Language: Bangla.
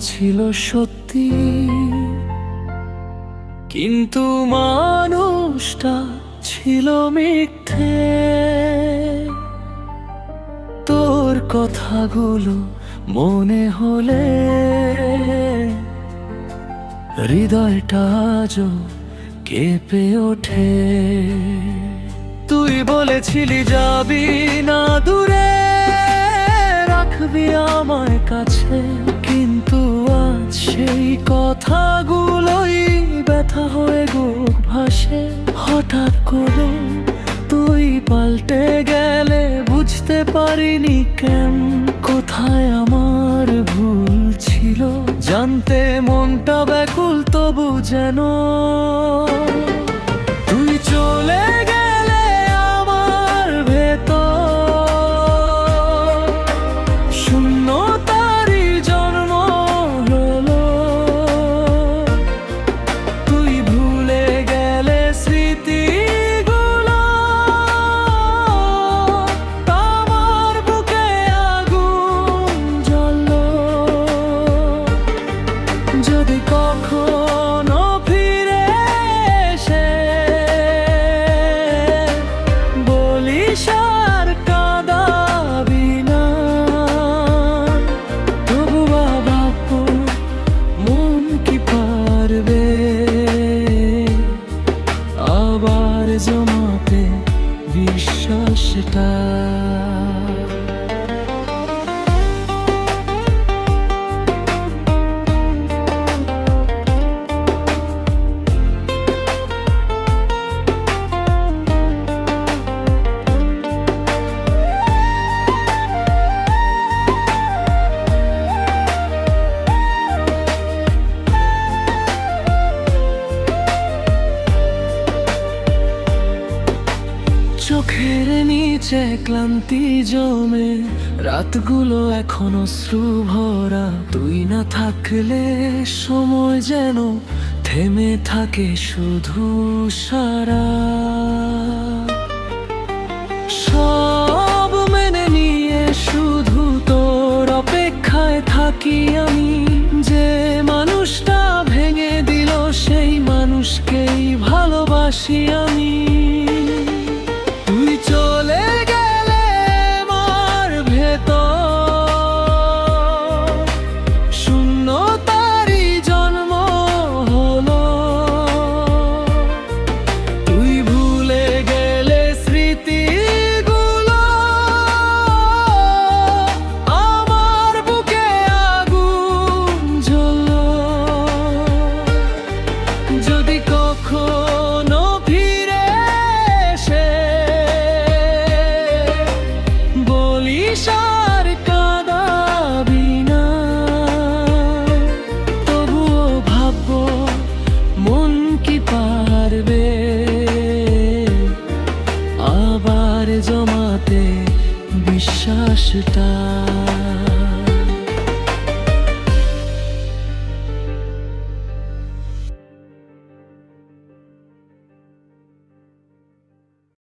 ছিল সত্যি। কিন্তু মানুষটা ছিল মিথ্যে। তোর কথাগুলো মনে হলে হৃদয়টা আজও কেঁপে ওঠে। তুই বলেছিলি যাবি না দূরে, রাখবি কথাগুলোই ব্যথা হয়ে বুক ভাসে। হঠাৎ করে তুই পাল্টে গেলে বুঝতে পারিনি কেন। কোথায় আমার ভুল ছিল? জানতে মনটা ব্যাকুল, তবু যেন বিশ্বাসটা চোখের নিচে ক্লান্তি জমে, রাতগুলো এখনও শ্রু ভরা তুই না থাকলে সময় যেন থেমে থাকে শুধু সারা। সব মেনে নিয়ে শুধু তোর অপেক্ষায় থাকি আমি। জমাতে বিশ্বাসটা।